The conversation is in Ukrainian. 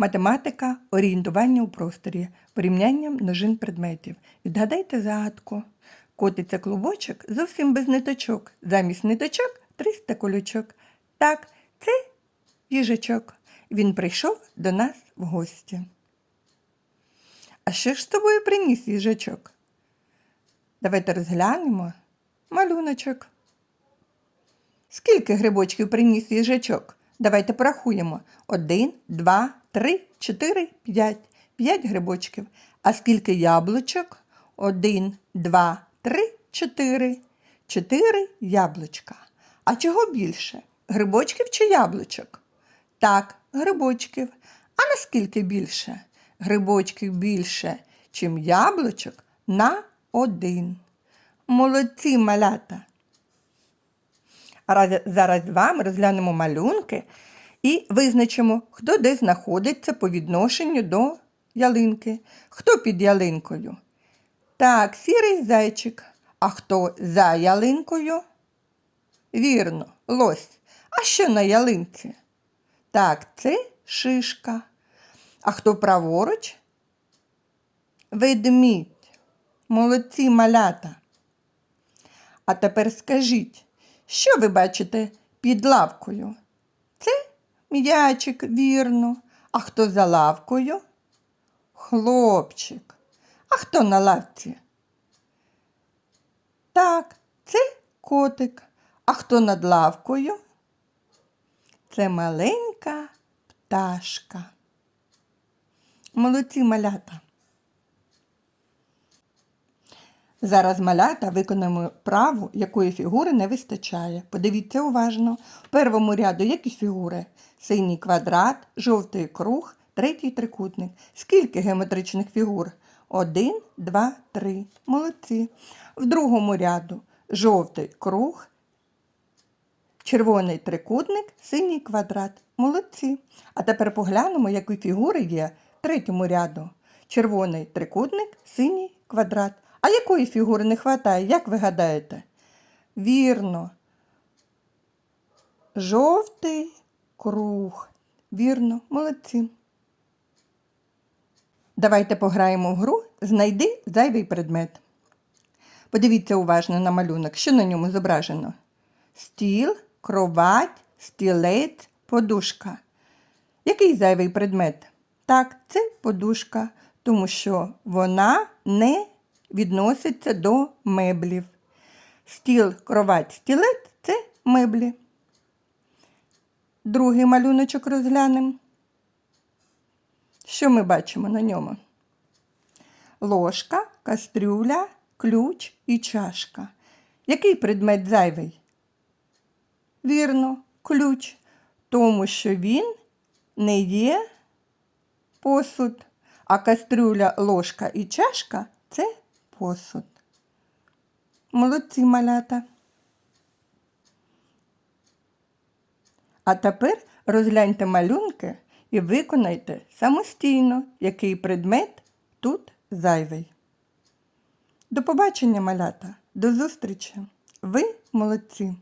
Математика орієнтування у просторі, порівняння множин предметів. Відгадайте загадку. Котиться клубочок зовсім без ниточок. Замість ниточок 300 колючок. Так, це їжачок. Він прийшов до нас в гості. А що ж з тобою приніс їжачок? Давайте розглянемо малюночок. Скільки грибочків приніс їжачок? Давайте порахуємо. Один, два, три, чотири, п'ять. П'ять грибочків. А скільки яблучок? Один, два, три, чотири. Чотири яблучка. А чого більше? Грибочків чи яблучок? Так, грибочків. А наскільки більше? Грибочків більше, чим яблучок на один. Молодці малята! Зараз з вами розглянемо малюнки і визначимо, хто де знаходиться по відношенню до ялинки. Хто під ялинкою? Так, сірий зайчик. А хто за ялинкою? Вірно, лось. А що на ялинці? Так, це шишка. А хто праворуч? Ведмідь. Молодці малята. А тепер скажіть, що ви бачите під лавкою? Це м'ячик, вірно. А хто за лавкою? Хлопчик. А хто на лавці? Так, це котик. А хто над лавкою? Це маленька пташка. Молодці малята. Зараз малята виконаємо праву, якої фігури не вистачає. Подивіться уважно. В першому ряду які фігури? Синій квадрат, жовтий круг, третій трикутник. Скільки геометричних фігур? Один, два, три. Молодці. В другому ряду жовтий круг, червоний трикутник, синій квадрат. Молодці. А тепер поглянемо, які фігури є в третьому ряду. Червоний трикутник, синій квадрат. А якої фігури не вистачає, як ви гадаєте? Вірно. Жовтий круг. Вірно, молодці. Давайте пограємо в гру Знайди зайвий предмет. Подивіться уважно на малюнок, що на ньому зображено. Стіл, кровать, стілець, подушка. Який зайвий предмет? Так, це подушка, тому що вона не відноситься до меблів. Стіл, кровать, стілець це меблі. Другий малюночок розглянемо. Що ми бачимо на ньому? Ложка, кастрюля, ключ і чашка. Який предмет зайвий? Вірно, ключ, тому що він не є посуд, а кастрюля, ложка і чашка це посуд. Молодці малята. А тепер розгляньте малюнки і виконайте самостійно, який предмет тут зайвий. До побачення, малята, до зустрічі! Ви молодці!